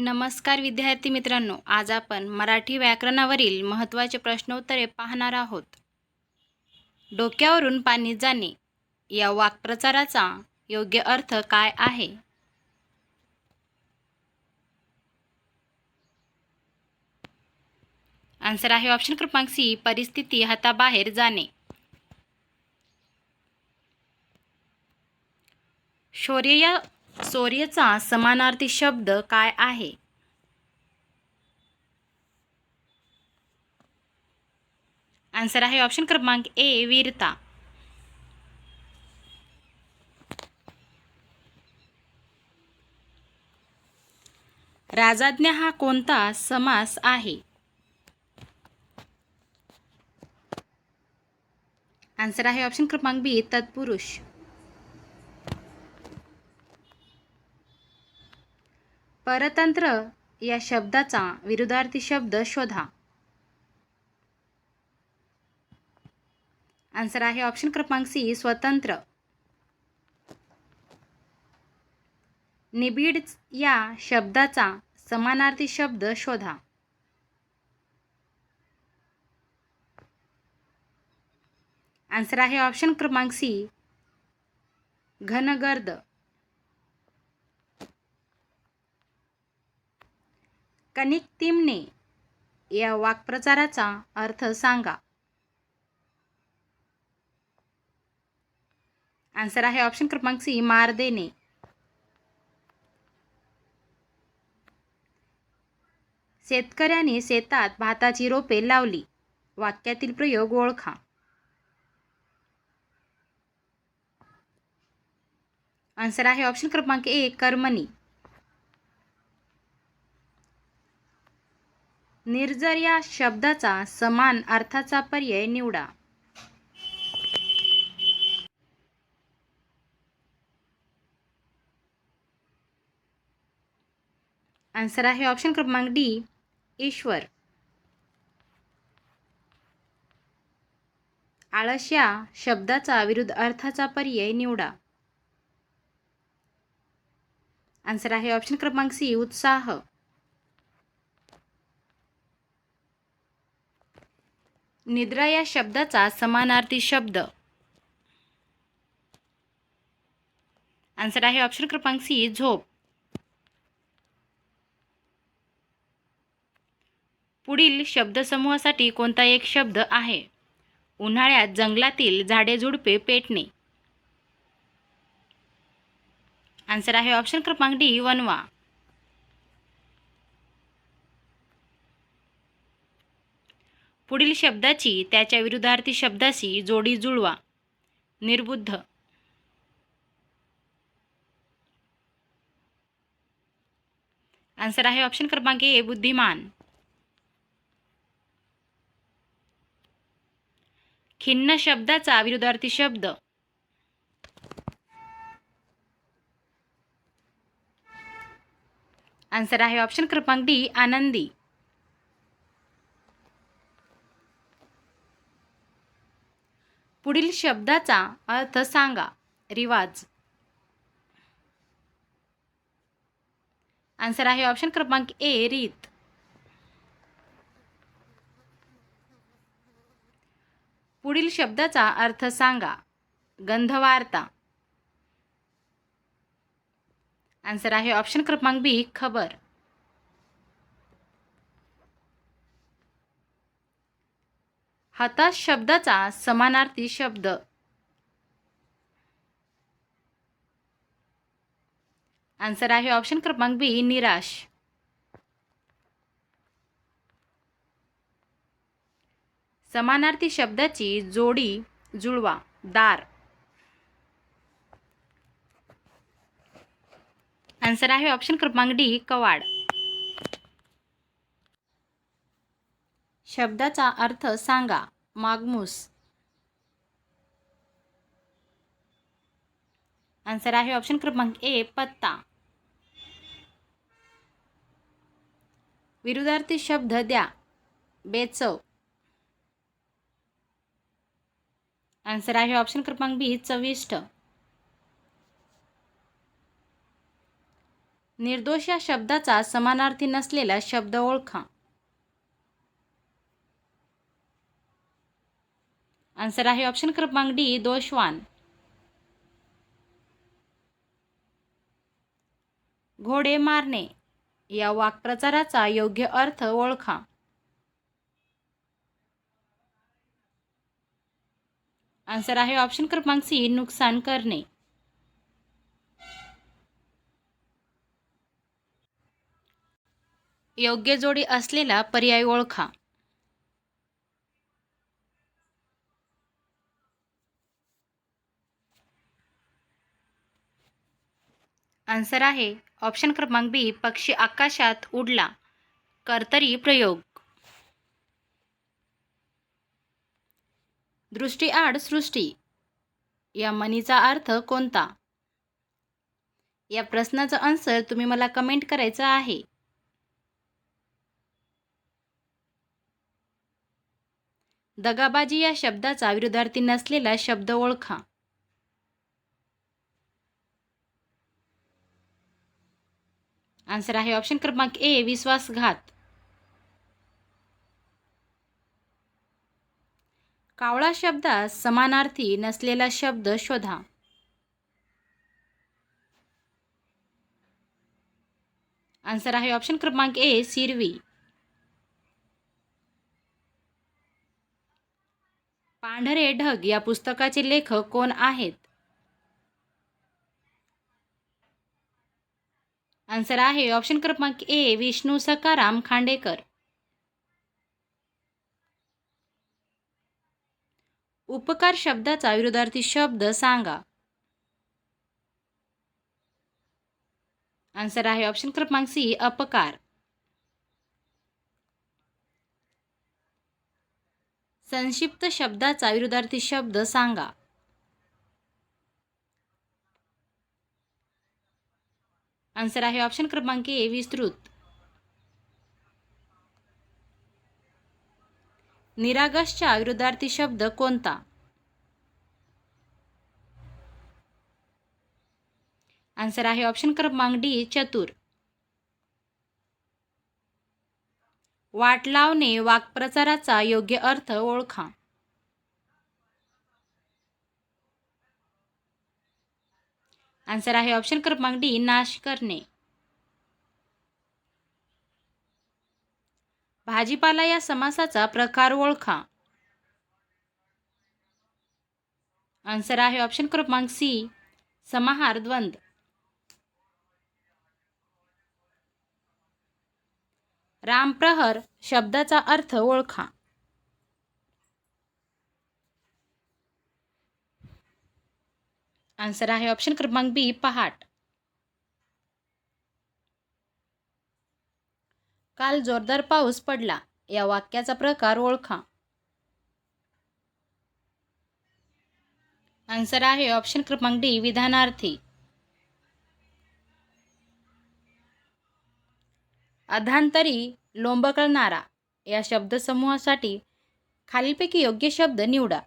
नमस्कार विद्यार्थी मित्रांनो आज आपण मराठी व्याकरणावरील महत्त्वाचे प्रश्नोत्तरे पाहणार आहोत. डोक्यावरून पाणी जाणे या वाक्प्रचाराचा योग्य अर्थ काय आहे? आन्सर आहे ऑप्शन क्रमांक सी परिस्थिती हाताबाहेर जाणे. शौर्य या शौर्यचा समानार्थी शब्द काय आहे? आन्सर आहे ऑप्शन क्रमांक ए वीरता. राजाज्ञा हा कोणता समास आहे? आन्सर आहे ऑप्शन क्रमांक बी तत्पुरुष. परतंत्र या शब्दाचा विरुद्धार्थी शब्द शोधा. आन्सर आहे ऑप्शन क्रमांक सी स्वतंत्र. निबिड या शब्दाचा समानार्थी शब्द शोधा. आन्सर आहे ऑप्शन क्रमांक सी घनगर्द. कणिक तिमणे या वाक्प्रचाराचा अर्थ सांगा. आन्सर आहे ऑप्शन क्रमांक सी मार देणे शेतकऱ्याने शेतात भाताची रोपे लावली. वाक्यातील प्रयोग ओळखा. आन्सर आहे ऑप्शन क्रमांक ए कर्मणी. निर्जर या शब्दाचा समान अर्थाचा पर्याय निवडा. आन्सर आहे ऑप्शन क्रमांक डी ईश्वर. आळस या शब्दाचा विरुद्ध अर्थाचा पर्याय निवडा. आन्सर आहे ऑप्शन क्रमांक सी उत्साह. निद्रा या शब्दाचा समानार्थी शब्द. आन्सर आहे ऑप्शन क्रमांक सी झोप. पुढील शब्दसमूहासाठी कोणता एक शब्द आहे? उन्हाळ्यात जंगलातील झाडे झुडपे पेटणे. आन्सर आहे ऑप्शन क्रमांक डी वनवा पुढील शब्दाची त्याच्या विरुद्धार्थी शब्दाशी जोडी जुळवा. निर्बुद्ध. आन्सर आहे ऑप्शन क्रमांक ए बुद्धिमान. खिन्न शब्दाचा विरुद्धार्थी शब्द. आन्सर आहे ऑप्शन क्रमांक डी आनंदी. पुढील शब्दाचा अर्थ सांगा. रिवाज. आन्सर आहे ऑप्शन क्रमांक ए रीत. पुढील शब्दाचा अर्थ सांगा. गंधवार्ता. आन्सर आहे ऑप्शन क्रमांक बी खबर. हताश शब्दाचा समानार्थी शब्द. आन्सर आहे ऑप्शन क्रमांक बी निराश. समानार्थी शब्दाची जोडी जुळवा दार. आन्सर आहे ऑप्शन क्रमांक डी कवाड. शब्दाचा अर्थ सांगा. मागमूस. आन्सर आहे ऑप्शन क्रमांक ए पत्ता. विरुद्धार्थी शब्द द्या. बेचव. आन्सर आहे ऑप्शन क्रमांक बी चविष्ट. निर्दोष या शब्दाचा समानार्थी नसलेला शब्द ओळखा. आन्सर आहे ऑप्शन क्रमांक डी दोषवान. घोडे मारणे. या वाक्प्रचाराचा योग्य अर्थ ओळखा. आन्सर आहे ऑप्शन क्रमांक सी नुकसान करणे. योग्य जोडी असलेला पर्याय ओळखा. आन्सर आहे. ऑप्शन क्रमांक बी पक्षी आकाशात उडला. कर्तरी प्रयोग. दृष्टीआड सृष्टी. या मनीचा अर्थ कोणता? या प्रश्नाचा आन्सर तुम्ही मला कमेंट करायचा आहे. दगाबाजी या शब्दाचा विरोधार्थी नसलेला शब्द ओळखा. आन्सर आहे ऑप्शन क्रमांक ए विश्वासघात. कावळा शब्दात समानार्थी नसलेला शब्द शोधा. आन्सर आहे ऑप्शन क्रमांक ए सिरवी. पांढरे ढग या पुस्तकाचे लेखक कोण आहेत? आन्सर आहे. ऑप्शन क्रमांक ए विष्णू सकाराम खांडेकर. उपकार शब्दाचा विरोधार्थी शब्द सांगा. आन्सर आहे. ऑप्शन क्रमांक सी अपकार. संक्षिप्त शब्दाचा विरोधार्थी शब्द सांगा. आन्सर आहे ऑप्शन क्रमांक ए विस्तृत. निरागसच्या विरुद्धार्थी शब्द कोणता? आन्सर आहे ऑप्शन क्रमांक डी चतुर. वाट लावणे वाक्प्रचाराचा योग्य अर्थ ओळखा. आन्सर आहे ऑप्शन क्रमांक डी नाश करणे. भाजीपाला या समासाचा प्रकार ओळखा. आन्सर आहे ऑप्शन क्रमांक सी समाहार द्वंद. रामप्रहर शब्दाचा अर्थ ओळखा. आन्सर आहे ऑप्शन क्रमांक बी पहाट. काल जोरदार पाऊस पडला. या वाक्याचा प्रकार ओळखा. आन्सर आहे ऑप्शन क्रमांक डी विधानार्थी. अधांतरी लोंबकळणारा या शब्दसमूहासाठी खालीलपैकी योग्य शब्द निवडा.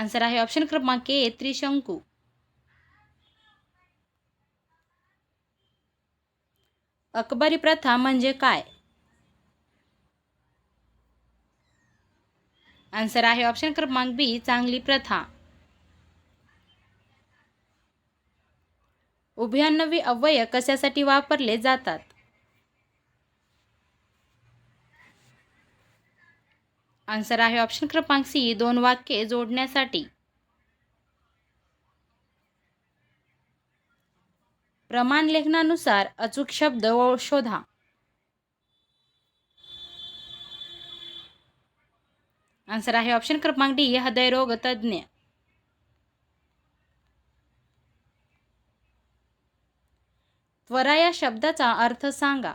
आन्सर आहे ऑप्शन क्रमांक ए त्रिशंकू. अकबरी प्रथा म्हणजे काय? आन्सर आहे ऑप्शन क्रमांक बी चांगली प्रथा. उभयान्नवी अव्यय कशासाठी वापरले जातात? आन्सर आहे ऑप्शन क्रमांक सी दोन वाक्ये जोडण्यासाठी. प्रमाण लेखनानुसार अचूक शब्द व शोधा. आन्सर आहे ऑप्शन क्रमांक डी हृदयरोग तज्ज्ञ. त्वरा या शब्दाचा अर्थ सांगा.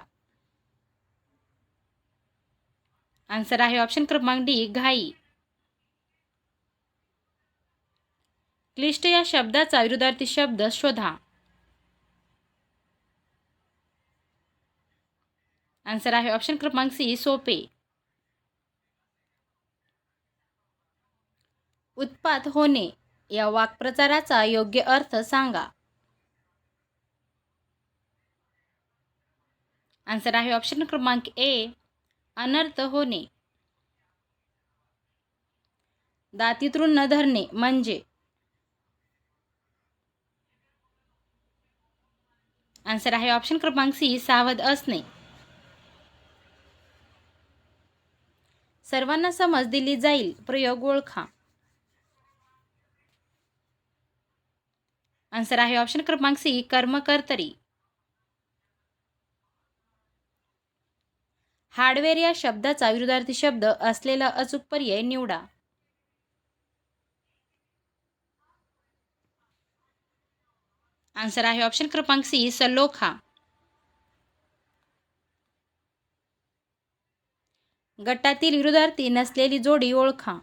आन्सर आहे ऑप्शन क्रमांक डी घाई. क्लिष्ट या शब्दाचा विरुद्धार्थी शब्द शोधा. आन्सर आहे ऑप्शन क्रमांक सी सोपे. उत्पात होणे. या वाक्प्रचाराचा योग्य अर्थ सांगा. आन्सर आहे ऑप्शन क्रमांक ए अनर्थ होणे. दातीतून न धरणे म्हणजे. आन्सर आहे ऑप्शन क्रमांक सी सावध असणे. सर्वांना समज दिली जाईल. प्रयोग ओळखा. आन्सर आहे ऑप्शन क्रमांक सी कर्मकर्तरी. हार्डवेअर या शब्दाचा विरुद्धार्थी शब्द असलेला अचूक पर्याय निवडा. आन्सर आहे ऑप्शन क्रमांक सी सलोखा. गटातील विरुद्धार्थी नसलेली जोडी ओळखा.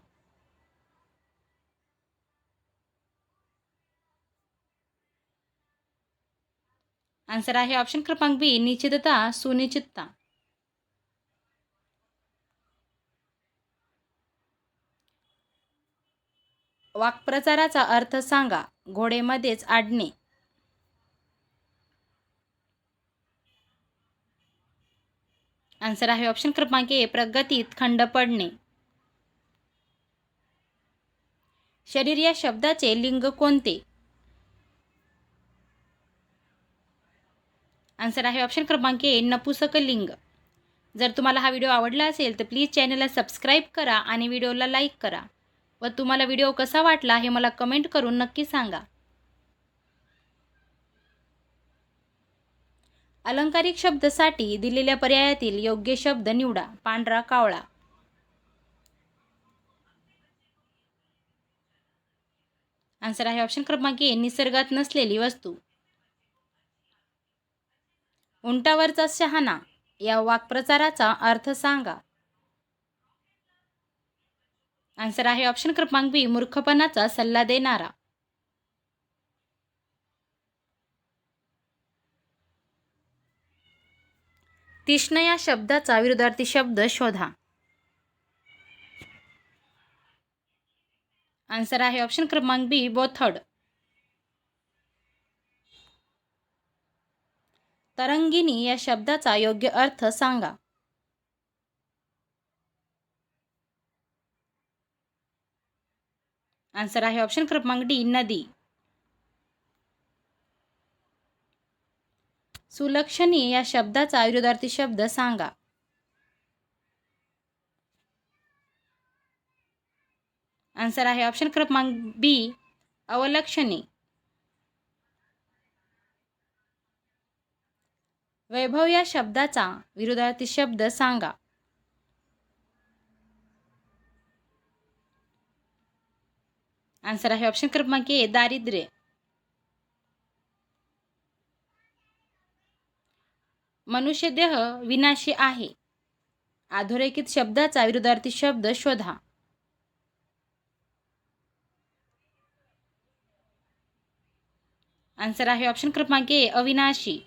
आन्सर आहे ऑप्शन क्रमांक बी निश्चितता सुनिश्चितता. वाक्प्रचाराचा अर्थ सांगा. घोडेमध्येच आडणे. आन्सर आहे ऑप्शन क्रमांक ए प्रगतीत खंड पडणे. शरीर या शब्दाचे लिंग कोणते? आन्सर आहे ऑप्शन क्रमांक ए नपुसक लिंग. जर तुम्हाला हा व्हिडिओ आवडला असेल तर प्लीज चॅनलला सबस्क्राईब करा आणि व्हिडिओला लाईक करा. व तुम्हाला व्हिडिओ कसा वाटला हे मला कमेंट करून नक्की सांगा. अलंकारिक शब्दसाठी दिलेल्या पर्यायातील योग्य शब्द निवडा. पांढरा कावळा. आन्सर आहे ऑप्शन क्रमांक ए निसर्गात नसलेली वस्तू. उंटावरचा शहाणा. या वाक्प्रचाराचा अर्थ सांगा. आन्सर आहे ऑप्शन क्रमांक बी मूर्खपणाचा सल्ला देणारा. तीक्ष्ण या शब्दाचा विरुद्धार्थी शब्द शोधा. आन्सर आहे ऑप्शन क्रमांक बी बोथड. तरंगिणी या शब्दाचा योग्य अर्थ सांगा. आन्सर आहे ऑप्शन क्रमांक डी नदी. सुलक्षणी या शब्दाचा विरोधार्थी शब्द सांगा. आन्सर आहे ऑप्शन क्रमांक बी अवलक्षणी. वैभव या शब्दाचा विरोधार्थी शब्द सांगा. आन्सर आहे ऑप्शन क्रमांक ए दारिद्र्य. मनुष्य देह विनाशी आहे. अधोरेखित शब्दाचा विरुद्धार्थी शब्द शोधा. आन्सर आहे ऑप्शन क्रमांक ए अविनाशी.